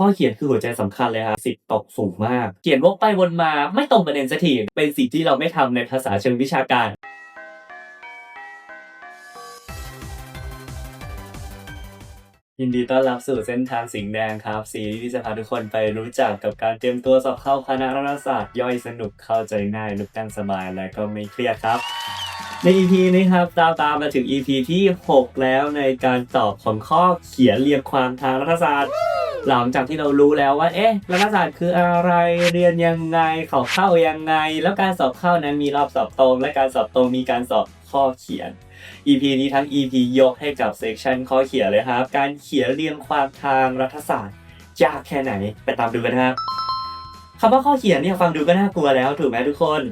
ข้อเขียนคือหัวใจสำคัญเลยครับสิทธิ์ตกสูงมาก เขียนวกไปวนมาไม่ตรงประเด็นสักทีเป็นสิ่งที่เราไม่ทำในภาษาเชิงวิชาการยินดีต้อนรับสู่เส้นทางสิงแดงครับ ซีรีส์ที่จะพาทุกคนไปรู้จักกับการเตรียมตัวสอบเข้าคณะรัฐศาสตร์ย่อยสนุกเข้าใจง่ายลุกนั่งสบายและก็ไม่เครียดครับ ใน EP นี้ครับตามตามมาถึง EP ที่ 6 แล้วในการตอบของข้อเขียนเรียงความทางรัฐศาสตร์ หลังจากที่เรารู้แล้วว่า เอ๊ะรัฐศาสตร์คืออะไรเรียนยังไงเขาเข้ายังไง แล้วการสอบเข้านั้นมีรอบสอบตรง และการสอบตรงมีการสอบข้อเขียน EP นี้ทั้ง EP ยกให้กับเซกชันข้อเขียนเลยครับ การเขียนเรียงความทางรัฐศาสตร์ยากแค่ไหนไปตามดูกันครับคำว่าข้อเขียนเนี่ยฟังดูก็น่ากลัวแล้วถูกไหมทุกคน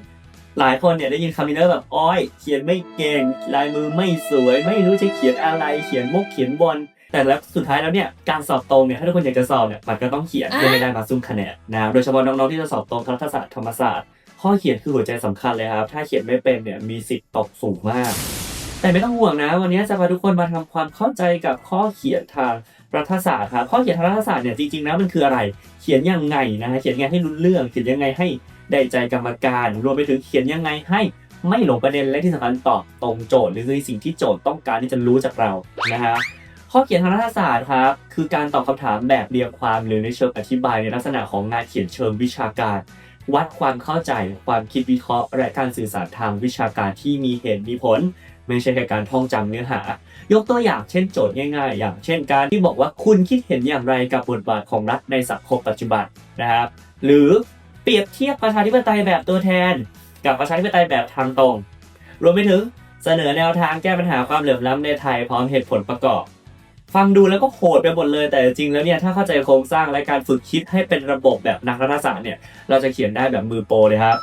หลายคนเนี่ยได้ยินคำนี้แล้วแบบอ้อย เขียนไม่เก่งลายมือไม่สวย ไม่รู้จะเขียนอะไร เขียนมุกเขียนบน แต่แล้วสุดท้ายแล้วเนี่ยการสอบตรงเนี่ยถ้าทุกคนอยากจะสอบเนี่ยมันก็ต้องเขียนเพื่อไม่ได้มาซุ้มคะแนนนะครับโดยเฉพาะน้องๆที่จะสอบตรงรัฐศาสตร์ธรรมศาสตร์ ข้อเขียนคือหัวใจสำคัญเลยครับถ้าเขียนไม่เป็นเนี่ยมีสิทธิ์ตกสูงมาก แต่ไม่ต้องห่วงนะ วันนี้จะพาทุกคนมาทำความเข้าใจกับข้อเขียนทางรัฐศาสตร์ครับข้อเขียนทางรัฐศาสตร์เนี่ยจริงๆนะมันคืออะไร เขียนยังไงนะฮะเขียนยังไงให้รู้เรื่อง เขียนยังไงให้ได้ใจกรรมการ รวมไปถึงเขียนยังไงให้ไม่หลงประเด็นและที่สำคัญตอบตรงโจทย์หรือคือสิ่งที่โจทย์ต้องการที่จะรู้จากเรานะฮะ ข้อเขียนทางรัฐศาสตร์ครับ คือการตอบคำถามแบบเรียงความหรือในเชิงอธิบายในลักษณะของงานเขียนเชิงวิชาการ วัดความเข้าใจ ความคิดวิเคราะห์ และการสื่อสารทางวิชาการที่มีเหตุมีผล ไม่ใช่แค่การท่องจำเนื้อหา ยกตัวอย่างเช่นโจทย์ง่ายๆ อย่างเช่นการที่บอกว่าคุณคิดเห็นอย่างไรกับบทบาทของรัฐในสังคมปัจจุบันนะครับ หรือเปรียบเทียบประชาธิปไตยแบบตัวแทน กับประชาธิปไตยแบบทางตรง รวมไปถึงเสนอแนวทางแก้ปัญหาความเหลื่อมล้ำในไทยพร้อมเหตุผลประกอบ ฟังดูแล้วก็โหดไปหมดเลยแต่จริงแล้วเนี่ยถ้าเข้าใจโครงสร้างและการฝึกคิดให้เป็นระบบแบบนักรัฐศาสตร์เนี่ยเราจะเขียนได้แบบมือโปรเลยครับ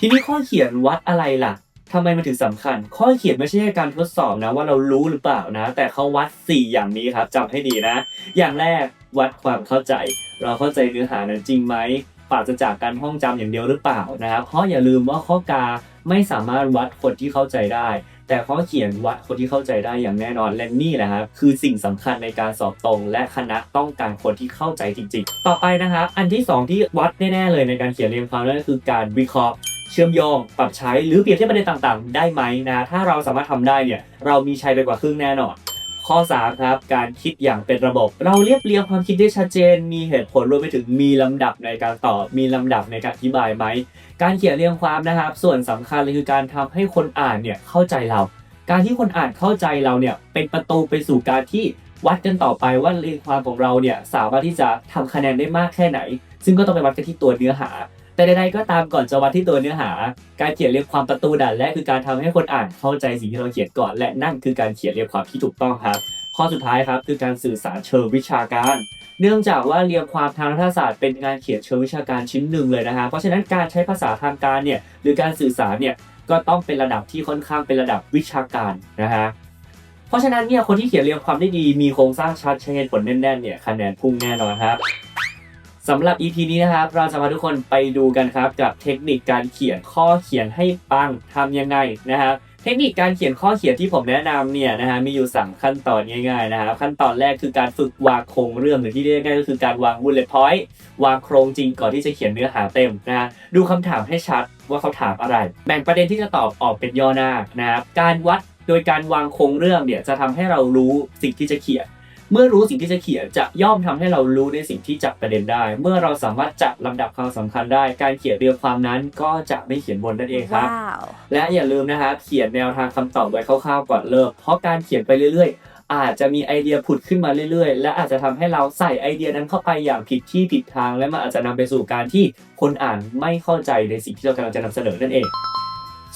ทีนี้ข้อเขียนวัดอะไรล่ะทำไมมันถึงสำคัญ ข้อเขียนไม่ใช่การทดสอบนะว่าเรารู้หรือเปล่านะ แต่เขาวัด 4 อย่างนี้ครับจำให้ดีนะ อย่างแรกวัดความเข้าใจ เราเข้าใจเนื้อหานั้นจริงไหมปราศจากการท่องจำอย่างเดียวหรือเปล่านะครับเพราะอย่าลืมว่าข้อกาไม่สามารถวัดคนที่เข้าใจได้ แต่ข้อเขียนวัดคนที่เข้าใจได้อย่างแน่นอนและนี่แหละครับคือสิ่งสำคัญในการสอบตรง และคณะต้องการคนที่เข้าใจจริง ๆ ต่อไปนะครับอันที่ 2 ที่วัดแน่ๆเลยในการเขียนเรียงความนั่นก็คือการวิเคราะห์เชื่อมโยง ปรับใช้หรือเปรียบเทียบประเด็นต่างๆ ได้ไหมนะ ถ้าเราสามารถทำได้เนี่ย เรามีชัยไปกว่าครึ่งแน่นอน ข้อ 3 ครับ การคิดอย่างเป็นระบบ เราเรียบเรียงความคิดได้ชัดเจน มีเหตุผลรวมไปถึงมีลำดับในการตอบมีลำดับในการอธิบายไหม การเขียนเรียงความนะครับ ส่วนสำคัญเลยคือการทำให้คนอ่านเนี่ยเข้าใจเรา การที่คนอ่านเข้าใจเราเนี่ยเป็นประตูไปสู่การที่วัดกันต่อไปว่าเรียงความของเราเนี่ยสามารถที่จะทำคะแนนได้มากแค่ไหน ซึ่งก็ต้องไปวัดกันที่ตัวเนื้อหา แต่ใดๆก็ตามก่อนจะวัดที่ตัวเนื้อหา การเขียนเรียงความประตูด่านแรกคือการทำให้คนอ่านเข้าใจสิ่งที่เราเขียนก่อน และนั่นคือการเขียนเรียงความที่ถูกต้องครับ ข้อสุดท้ายครับคือการสื่อสารเชิงวิชาการ เนื่องจากว่าเรียงความทางรัฐศาสตร์เป็นงานเขียนเชิงวิชาการชิ้นหนึ่งเลยนะฮะเพราะฉะนั้นการใช้ภาษาทางการเนี่ยหรือการสื่อสารเนี่ยก็ต้องเป็นระดับที่ค่อนข้างเป็นระดับวิชาการนะฮะเพราะฉะนั้นเนี่ยคนที่เขียนเรียงความได้ดีมีโครงสร้างชัดใช้เหตุผลแน่นๆเนี่ยคะแนนพุ่งแน่นอนครับ สำหรับ EP นี้นะครับ เราจะพาทุกคนไปดูกันครับ กับเทคนิคการเขียนข้อเขียนให้ปังทำยังไงนะครับเทคนิคการเขียนข้อเขียนที่ผมแนะนำเนี่ยนะฮะมีอยู่ 3 ขั้นตอนง่ายๆนะครับขั้นตอนแรกคือการฝึกวางโครงเรื่องหรือที่เรียกง่ายก็คือการวาง bullet point วางโครงจริงก่อนที่จะเขียนเนื้อหาเต็มนะฮะดูคำถามให้ชัดว่าเขาถามอะไร แบ่งประเด็นที่จะตอบออกเป็นย่อหน้านะครับการวัดโดยการวางโครงเรื่องเนี่ยจะทำให้เรารู้สิ่งที่จะเขียน เมื่อรู้สิ่งที่จะเขียนจะย่อมทำให้เรารู้ในสิ่งที่จับประเด็นได้ เมื่อเราสามารถจัดลำดับความสำคัญได้ การเขียนเรียงความนั้นก็จะไม่เขียนบนนั่นเองครับว้าวและอย่าลืมนะครับเขียนแนวทางคำตอบไว้คร่าวๆก่อนเริ่มเพราะการเขียนไปเรื่อยๆอาจจะมีไอเดียผุดขึ้นมาเรื่อยๆ และอาจจะทำให้เราใส่ไอเดียนั้นเข้าไปอย่างผิดที่ผิดทาง และมันอาจจะนำไปสู่การที่คนอ่านไม่เข้าใจในสิ่งที่เรากำลังจะนำเสนอนั่นเอง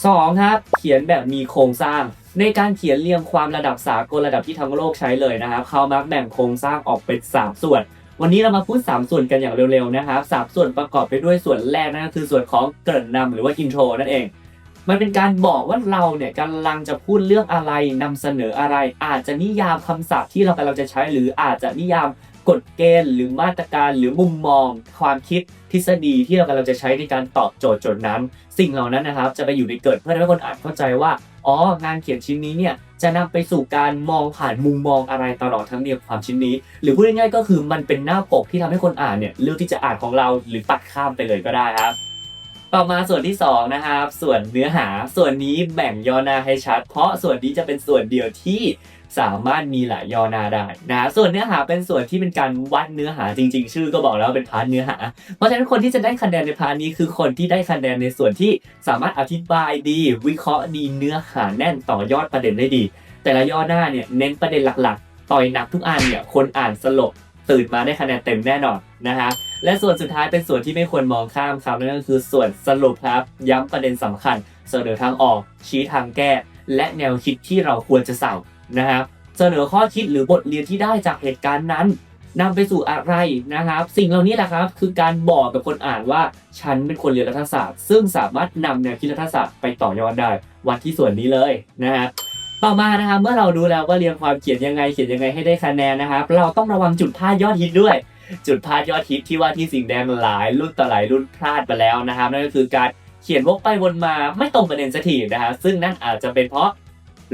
2. ครับเขียนแบบมีโครงสร้าง ในการเขียนเรียงความระดับสากลระดับที่ทั้งโลกใช้เลยนะครับเขามักแบ่งโครงสร้างออกเป็น 3 ส่วน วันนี้เรามาพูด 3 ส่วนกันอย่างเร็วๆนะครับสามส่วนประกอบไปด้วยส่วนแรกนั่นก็คือส่วนของเกริ่นนำหรือว่าอินโทรนั่นเอง มันเป็นการบอกว่าเราเนี่ยกำลังจะพูดเรื่องอะไรนำเสนออะไร อาจจะนิยามคำศัพท์ที่เรากำลังจะใช้หรืออาจจะนิยาม กฎเกณฑ์หรือมาตรการหรือมุมมอง ความคิดทฤษฎีที่เรากำลังจะใช้ในการตอบโจทย์โจทย์นั้น สิ่งเหล่านั้นนะครับ จะไปอยู่ในเกิดเพื่อให้คนอ่านเข้าใจว่าอ๋องานเขียนชิ้นนี้เนี่ยจะนำไปสู่การมองผ่านมุมมองอะไรตลอดทั้งเรียงความชิ้นนี้ หรือพูดง่ายๆก็คือมันเป็นหน้าปกที่ทำให้คนอ่านเนี่ยเลือกที่จะอ่านของเราหรือปัดข้ามไปเลยก็ได้ครับ ต่อมาส่วนที่2นะครับ ส่วนเนื้อหาส่วนนี้แบ่งย่อหน้าให้ชัด เพราะส่วนนี้จะเป็นส่วนเดียวที่สามารถมีหลายย่อหน้าได้นะส่วนเนื้อหาเป็นส่วนที่เป็นการวัดเนื้อหาจริง ๆ ชื่อก็บอกแล้วเป็นพาร์ทเนื้อหา เพราะฉะนั้นคนที่จะได้คะแนนในพาร์ทนี้คือคนที่ได้คะแนนในส่วนที่สามารถอธิบายดี วิเคราะห์ดีเนื้อหาแน่นต่อยอดประเด็นได้ดี แต่ละย่อหน้าเนี่ยเน้นประเด็นหลักๆ ต่อยหนักทุกอันเนี่ยคนอ่านสลบตื่นมาได้คะแนนเต็มแน่นอนนะฮะ และส่วนสุดท้ายเป็นส่วนที่ไม่ควรมองข้ามครับนั่นก็คือส่วนสรุปครับ ย้ำประเด็นสำคัญ เสนอทางออกชี้ทางแก้ และแนวคิดที่เราควรจะใส่นะครับ เสนอข้อคิดหรือบทเรียนที่ได้จากเหตุการณ์นั้นนำไปสู่อะไรนะครับ สิ่งเหล่านี้แหละครับคือการบอกกับคนอ่านว่าฉันเป็นคนเรียนรัฐศาสตร์ ซึ่งสามารถนำแนวคิดรัฐศาสตร์ไปต่อยอดได้วัดที่ส่วนนี้เลยนะฮะต่อมานะครับเมื่อเรารู้แล้วว่าเรียงความเขียนยังไงเขียนยังไงให้ได้คะแนนนะครับ เราต้องระวังจุดพลาดยอดฮิตด้วย จุดพลาดยอดฮิตที่ว่าที่สิงแดงหลายรุ่นต่อหลายรุ่นพลาดไปแล้วนะครับนั่นก็คือการเขียนวกไปวนมาไม่ตรงประเด็นสักทีนะครับซึ่งนั่นอาจจะเป็นเพราะ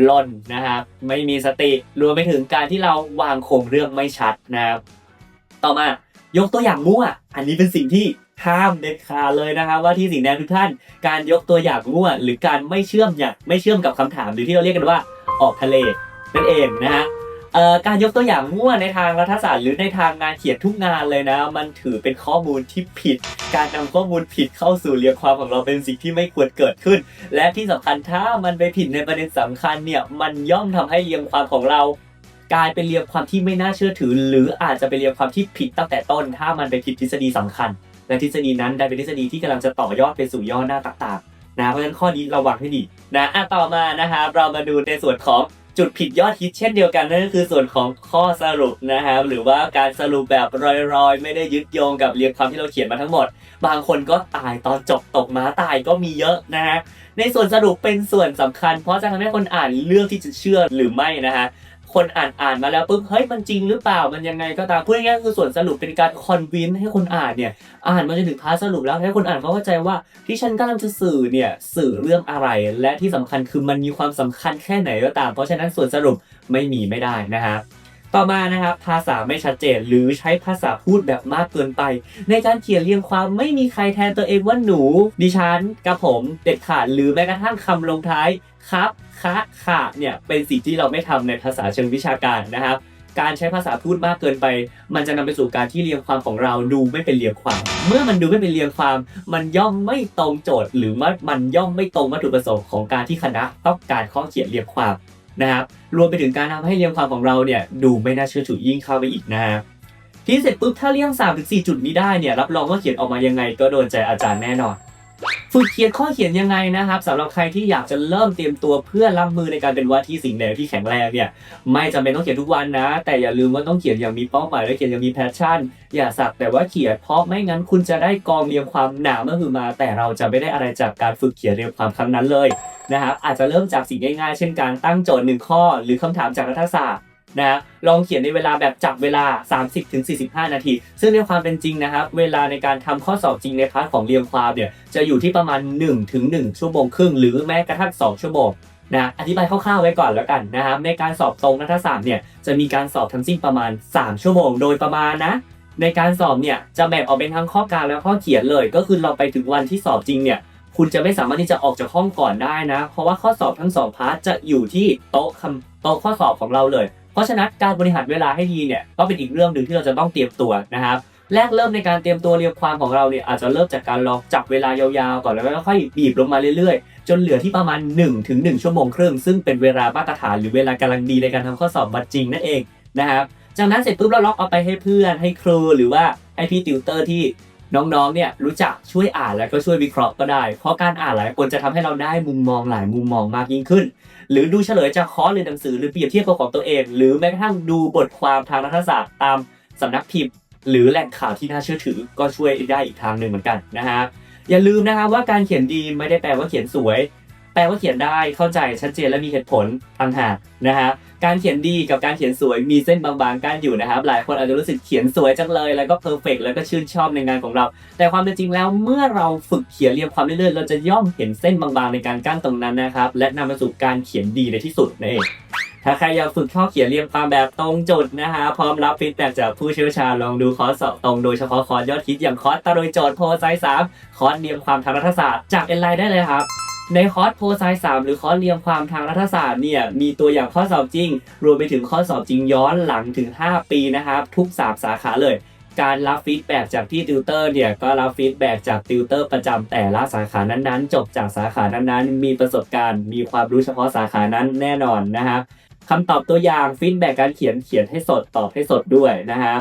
หล่นนะครับไม่มีสติรวมไปถึงการที่เราวางโครงเรื่องไม่ชัดนะครับต่อมายกตัวอย่างมั่ว อันนี้เป็นสิ่งที่ห้ามเด็ดขาดเลยนะครับว่าที่สิ่งแดงทุกท่าน การยกตัวอย่างมั่ว หรือการไม่เชื่อมอย่างไม่เชื่อมกับคำถามหรือที่เราเรียกกันว่าออกทะเลนั่นเองนะฮะ การยกตัวอย่างมั่วในทางรัฐศาสตร์หรือในทางงานเขียนทุกงานเลยนะ มันถือเป็นข้อมูลที่ผิด การนำข้อมูลผิดเข้าสู่เรียงความของเราเป็นสิ่งที่ไม่ควรเกิดขึ้น และที่สำคัญถ้ามันไปผิดในประเด็นสำคัญเนี่ยมันย่อมทำให้เรียงความของเรา กลายเป็นเรียงความที่ไม่น่าเชื่อถือ หรืออาจจะเป็นเรียงความที่ผิดตั้งแต่ต้น ถ้ามันไปผิดทฤษฎีสำคัญ และทฤษฎีนั้นได้เป็นทฤษฎีที่กำลังจะต่อยอดไปสู่ย่อหน้าต่างๆนะเพราะฉะนั้นข้อนี้ระวังให้ดีนะอะต่อมานะครับเรามาดูในส่วนของ จุดผิดยอดฮิตเช่นเดียวกันนั่นก็คือส่วนของข้อสรุปนะครับหรือว่าการสรุปแบบรอยๆ ไม่ได้ยึดโยงกับเรียงความที่เราเขียนมาทั้งหมด บางคนก็ตายตอนจบตกม้าตายก็มีเยอะนะฮะในส่วนสรุปเป็นส่วนสำคัญ เพราะจะทำให้คนอ่านเลือกที่จะเชื่อหรือไม่นะฮะ คนอ่านอ่านมาแล้วปุ๊บเฮ้ยมันจริงหรือเปล่ามันยังไงก็ตามพูดง่ายๆคือส่วนสรุปเป็นการคอนวินให้คนอ่านเนี่ยอ่านมาจนถึงพาร์ทสรุปแล้วให้คนอ่านเขาเข้าใจว่าที่ฉันกำลังจะสื่อเนี่ยสื่อเรื่องอะไร และที่สำคัญคือมันมีความสำคัญแค่ไหนก็ตาม เพราะฉะนั้นส่วนสรุปไม่มีไม่ได้นะครับ ต่อมานะครับภาษาไม่ชัดเจนหรือใช้ภาษาพูดแบบมากเกินไป ในการเขียนเรียงความไม่มีใครแทนตัวเองว่าหนู ดิฉันกับผมเด็ดขาดหรือแม้กระทั่งคำลงท้ายครับคะค่ะเนี่ยเป็นสิ่งที่เราไม่ทำในภาษาเชิงวิชาการนะครับ การใช้ภาษาพูดมากเกินไป มันจะนำไปสู่การที่เรียงความของเราดูไม่เป็นเรียงความ เมื่อมันดูไม่เป็นเรียงความ มันย่อมไม่ตรงโจทย์ หรือว่ามันย่อมไม่ตรงวัตถุประสงค์ของการที่คณะต้องการข้อเขียนเรียงความ นะครับรวมไปถึงการทำให้เรียงความของเราเนี่ยดูไม่น่าเชื่อถือยิ่งเข้าไปอีกนะครับที่เสร็จปุ๊บถ้าเรียง3ถึง4จุดนี้ได้เนี่ยรับรองว่าเขียนออกมายังไงก็โดนใจอาจารย์แน่นอน ฝึกเขียนข้อเขียนยังไงนะครับสำหรับใครที่อยากจะเริ่มเตรียมตัวเพื่อรับมือในการเป็นว่าที่สิ่งแดงที่แข็งแรงเนี่ยไม่จำเป็นต้องเขียนทุกวันนะ แต่อย่าลืมว่าต้องเขียนอย่างมีเป้าหมายและเขียนอย่างมีแพชชั่น อย่าสักแต่ว่าเขียนเพราะไม่งั้นคุณจะได้กองเรียงความหนาเมื่อคือมา แต่เราจะไม่ได้อะไรจากการฝึกเขียนเรียงความครั้งนั้นเลยนะครับอาจจะเริ่มจากสิ่งง่ายๆ เช่นการตั้งโจทย์หนึ่งข้อ หรือคำถามจากรัฐศาสตร์ นะลองเขียนในเวลาแบบจับเวลา 30-45 นาที ซึ่งในความเป็นจริงนะครับ เวลาในการทำข้อสอบจริงในพาร์ทของเรียงความเนี่ยจะอยู่ที่ประมาณ 1-1 ชั่วโมงครึ่ง หรือแม้กระทั่ง 2 ชั่วโมงนะอธิบายคร่าวๆไว้ก่อนแล้วกันนะครับในการสอบตรงรัฐศาสตร์เนี่ยจะมีการสอบทั้งสิ้นประมาณ 3 ชั่วโมงโดยประมาณนะในการสอบเนี่ยจะแบ่งออกเป็นทั้งข้อกางและข้อเขียนเลย ก็คือเราไปถึงวันที่สอบจริงเนี่ยคุณจะไม่สามารถที่จะออกจากห้องก่อนได้นะ เพราะว่าข้อสอบทั้งสองพาร์ทจะอยู่ที่โต๊ะคำโต๊ะข้อสอบของเราเลย เพราะฉะนั้นการบริหารเวลาให้ดีเนี่ยก็เป็นอีกเรื่องหนึ่งที่เราจะต้องเตรียมตัวนะครับแรกเริ่มในการเตรียมตัวเรียงความของเราเนี่ยอาจจะเริ่มจากการลองจับเวลายาวๆก่อนแล้วก็ค่อยบีบลงมาเรื่อยๆ จนเหลือที่ประมาณ1ถึง1ชั่วโมงครึ่งซึ่งเป็นเวลามาตรฐานหรือเวลากำลังดีในการทำข้อสอบบัตรจริงนั่นเองนะครับจากนั้นเสร็จปุ๊บเราล็อกเอาไปให้เพื่อนให้ครูหรือว่าให้พี่ติวเตอร์ที่ น้องๆ เนี่ยรู้จักช่วยอ่านแล้วก็ช่วยวิเคราะห์ก็ได้ เพราะการอ่านหลายคนจะทำให้เราได้มุมมองหลายมุมมองมากยิ่งขึ้น หรือดูเฉลยจากคอร์สหรือหนังสือหรือเปรียบเทียบกับของตัวเอง หรือแม้กระทั่งดูบทความทางรัฐศาสตร์ตามสำนักพิมพ์หรือแหล่งข่าวที่น่าเชื่อถือก็ช่วยได้อีกทางหนึ่งเหมือนกันนะฮะอย่าลืมนะครับว่าการเขียนดีไม่ได้แปลว่าเขียนสวย แปลว่าเขียนได้เข้าใจชัดเจนและมีเหตุผลต่างหากนะฮะ การเขียนดีกับการเขียนสวยมีเส้นบางๆกั้นอยู่นะครับ หลายคนอาจจะรู้สึกเขียนสวยจังเลยแล้วก็เพอร์เฟกแล้วก็ชื่นชอบในงานของเรา แต่ความเป็นจริงแล้วเมื่อเราฝึกเขียนเรียงความเรื่อยๆเราจะย่อมเห็นเส้นบางๆในการกั้นตรงนั้นนะครับ และนำมาสู่การเขียนดีในที่สุดนั่นเองถ้าใครอยากฝึกข้อเขียนเรียงความแบบตรงจุดนะฮะพร้อมรับฟีดแบ็กจากผู้เชี่ยวชาญลองดูคอร์สสอบตรงโดยเฉพาะคอร์สยอดฮิตอย่างคอร์สตะลุยโจทย์โพไซสามคอร์สเรียงความทางรัฐศาสตร์จากเอ็นไลน์ได้เลยครับ ในคอร์สโพไซสามหรือคอร์สเรียงความทางรัฐศาสตร์เนี่ยมีตัวอย่างข้อสอบจริง รวมไปถึงข้อสอบจริงย้อนหลังถึง 5 ปีนะครับ ทุก 3 สาขาเลย การรับฟีดแบ็กจากที่ติวเตอร์เนี่ยก็รับฟีดแบ็กจากติวเตอร์ประจำแต่ละสาขานั้นๆ จบจากสาขานั้นๆ มีประสบการณ์ มีความรู้เฉพาะสาขานั้นแน่นอนนะครับคำตอบตัวอย่างฟีดแบ็กการเขียนเขียนให้สดตอบให้สดด้วยนะครับ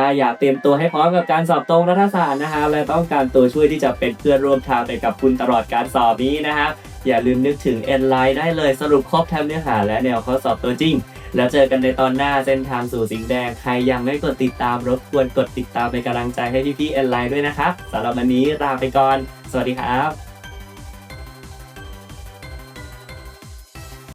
ถ้าอยากเตรียมตัวให้พร้อมกับการสอบตรงรัฐศาสตร์นะฮะและต้องการตัวช่วยที่จะเป็นเพื่อนร่วมทางไปกับคุณตลอดการสอบนี้นะฮะอย่าลืมนึกถึง N Line ได้เลยสรุปครบทั้งเนื้อหาและแนวข้อสอบตัวจริง แล้วเจอกันในตอนหน้าเส้นทางสู่สิงห์แดง ใครยังไม่กดติดตามรบกวนกดติดตามเป็นกำลังใจให้พี่ๆ N Line ด้วยนะครับสำหรับวันนี้ลาไปก่อน สวัสดีครับ